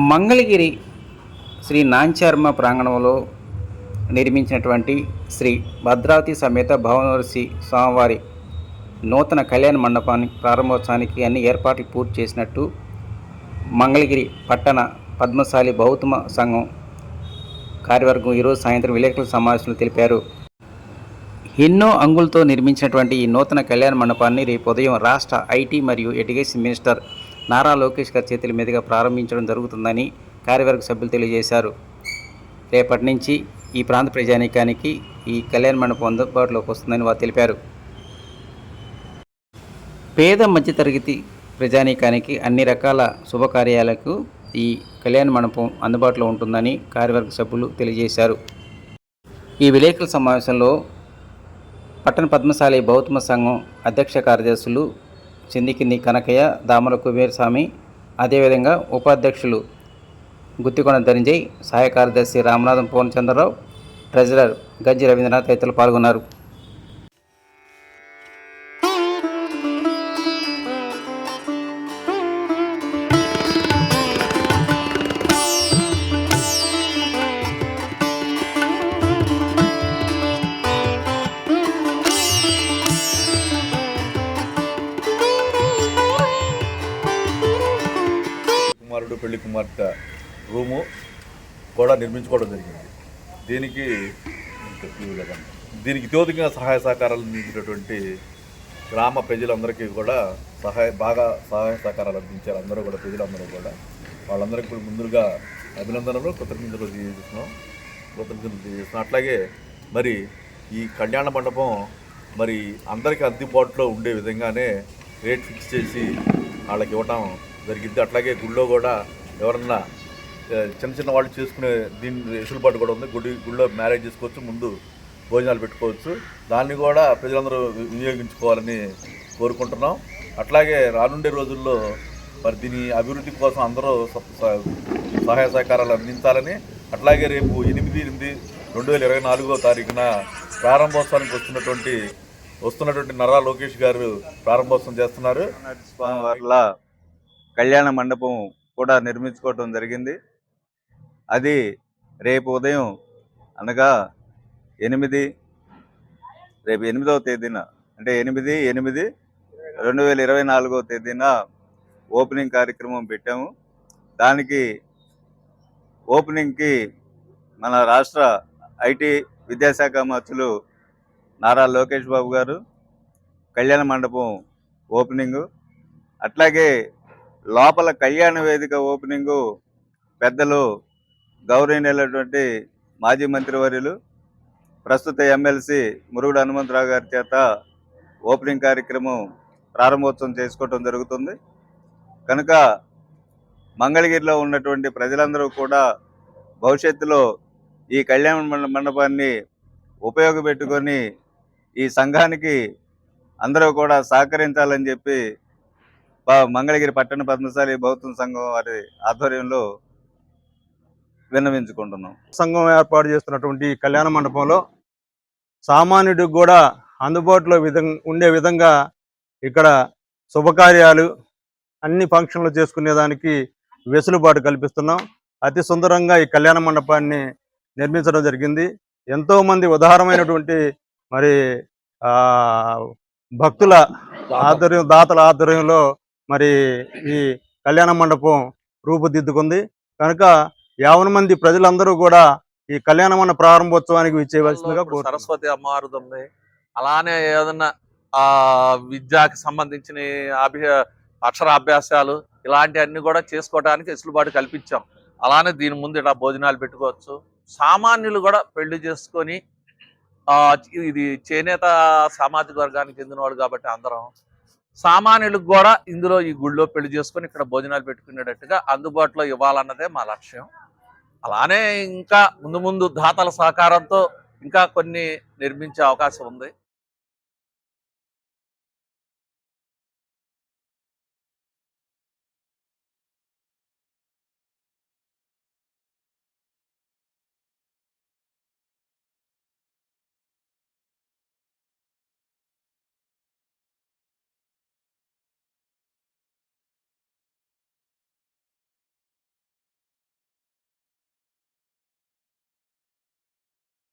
మంగళగిరి శ్రీ నాంచర్మ ప్రాంగణంలో నిర్మించినటువంటి శ్రీ భద్రావతి సమేత భవనవర్షి స్వామివారి నూతన కళ్యాణ మండపాన్ని ప్రారంభోత్సవానికి అన్ని ఏర్పాట్లు పూర్తి చేసినట్టు మంగళగిరి పట్టణ పద్మశాలి బౌద్ధమ సంఘం కార్యవర్గం ఈరోజు సాయంత్రం విలేకరుల సమావేశంలో తెలిపారు. ఎన్నో అంగులతో నిర్మించినటువంటి ఈ నూతన కళ్యాణ మండపాన్ని రేపు ఉదయం రాష్ట్ర ఐటీ మరియు ఎడ్యుకేషన్ మినిస్టర్ నారా లోకేష్ గారి చేతుల మీదుగా ప్రారంభించడం జరుగుతుందని కార్యవర్గ సభ్యులు తెలియజేశారు. రేపటి నుంచి ఈ ప్రాంత ప్రజానీకానికి ఈ కళ్యాణ మండపం అందుబాటులోకి వస్తుందని వారు తెలిపారు. పేద మధ్యతరగతి ప్రజానీకానికి అన్ని రకాల శుభకార్యాలకు ఈ కళ్యాణ మండపం అందుబాటులో ఉంటుందని కార్యవర్గ సభ్యులు తెలియజేశారు. ఈ విలేకరుల సమావేశంలో పట్టణ పద్మశాలి బౌద్ధమ సంఘం అధ్యక్ష కార్యదర్శులు చిందికింది కనకయ్య దామల కుబేరస్వామి అదేవిధంగా ఉపాధ్యక్షులు గుత్తికొండ ధనంజయ్ సహాయ కార్యదర్శి రామనాథం పూర్ణచంద్రరావు ట్రెజరర్ గజ్జి రవీంద్రనాథ్ తదితరులు పాల్గొన్నారు. కుమారుడు పెళ్ళి కుమార్తె రూము కూడా నిర్మించుకోవడం జరిగింది. దీనికి దీనికి తోదిగా సహాయ సహకారాలు అందించినటువంటి గ్రామ ప్రజలందరికీ కూడా సహాయ బాగా సహాయ సహకారాలు అందించారు అందరూ కూడా ప్రజలందరూ కూడా. వాళ్ళందరికీ కూడా ముందుగా అభినందనలు కృతజ్ఞతలు తెలియజేస్తున్నాం. కృతజ్ఞతలు తెలియజేస్తున్నాం. అట్లాగే మరి ఈ కళ్యాణ మండపం మరి అందరికీ అందుబాటులో ఉండే విధంగానే రేట్ ఫిక్స్ చేసి వాళ్ళకి ఇవ్వటం జరిగింది అట్లాగే గుళ్ళో కూడా ఎవరన్నా చిన్న చిన్న వాళ్ళు చేసుకునే దీని వెసులుబాటు కూడా ఉంది. గుడి గుళ్ళో మ్యారేజ్ చేసుకోవచ్చు ముందు భోజనాలు పెట్టుకోవచ్చు. దాన్ని కూడా ప్రజలందరూ వినియోగించుకోవాలని కోరుకుంటున్నాం. అట్లాగే రానుండే రోజుల్లో మరి దీని అభివృద్ధి కోసం అందరూ సహాయ సహకారాలు అందించాలని అట్లాగే రేపు ఎనిమిది ఎనిమిది రెండు వేల ఇరవై నాలుగో తారీఖున ప్రారంభోత్సవానికి వస్తున్నటువంటి వస్తున్నటువంటి నరా లోకేష్ గారు ప్రారంభోత్సవం చేస్తున్నారు. స్వామి కళ్యాణ మండపం కూడా నిర్మించుకోవటం జరిగింది. అది రేపు ఉదయం అనగా ఎనిమిది రేపు ఎనిమిదవ తేదీన అంటే ఎనిమిది ఎనిమిది రెండు వేల ఇరవై నాలుగవ తేదీన ఓపెనింగ్ కార్యక్రమం పెట్టాము. దానికి ఓపెనింగ్కి మన రాష్ట్ర ఐటీ విద్యాశాఖ మంత్రులు నారా లోకేష్ బాబు గారు కళ్యాణ మండపం ఓపెనింగు అట్లాగే లోపల కళ్యాణ వేదిక ఓపెనింగ్ పెద్దలు గౌరవనీయులైనటువంటి మాజీ మంత్రివర్యులు ప్రస్తుత ఎమ్మెల్సీ మురుగుడు హనుమంతరావు గారి చేత ఓపెనింగ్ కార్యక్రమం ప్రారంభోత్సవం చేసుకోవటం జరుగుతుంది. కనుక మంగళగిరిలో ఉన్నటువంటి ప్రజలందరూ కూడా భవిష్యత్తులో ఈ కళ్యాణ మండపాన్ని ఉపయోగపెట్టుకొని ఈ సంఘానికి అందరూ కూడా సహకరించాలని చెప్పి మంగళగిరి పట్టణ పద్మశాలి బౌద్ధ సంఘం వారి ఆధ్వర్యంలో విన్నవించుకుంటున్నాం. సంఘం ఏర్పాటు చేస్తున్నటువంటి కళ్యాణ మండపంలో సామాన్యుడికి కూడా అందుబాటులో విధంగా ఉండే విధంగా ఇక్కడ శుభకార్యాలు అన్ని ఫంక్షన్లు చేసుకునేదానికి వెసులుబాటు కల్పిస్తున్నాం. అతి సుందరంగా ఈ కళ్యాణ మండపాన్ని నిర్మించడం జరిగింది. ఎంతో మంది ఉదారమైనటువంటి మరి ఆ భక్తుల ఆధ్వర్యం దాతల ఆధ్వర్యంలో మరి ఈ కళ్యాణ మండపం రూపుదిద్దుకుంది. కనుక యావన మంది ప్రజలందరూ కూడా ఈ కళ్యాణ మండప ప్రారంభోత్సవానికి విచ్చేయవలసిందిగా కోరుతున్నాం. సరస్వతి అమ్మవారిది ఉంది. అలానే ఏదన్నా ఆ విద్యకి సంబంధించిన అభి అక్షరాభ్యాసాలు ఇలాంటివన్నీ కూడా చేసుకోవడానికి వెసులుబాటు కల్పించాం. అలానే దీని ముందు ఇలా భోజనాలు పెట్టుకోవచ్చు. సామాన్యులు కూడా పెళ్ళి చేసుకొని ఆ ఇది చేనేత సామాజిక వర్గానికి చెందినవాడు కాబట్టి అందరం సామాన్యులకు కూడా ఇందులో ఈ గుళ్ళో పెళ్ళి చేసుకొని ఇక్కడ భోజనాలు పెట్టుకునేటట్టుగా అందుబాటులో ఇవ్వాలన్నదే మా లక్ష్యం. అలానే ఇంకా ముందు ముందు దాతల సహకారంతో ఇంకా కొన్ని నిర్మించే అవకాశం ఉంది.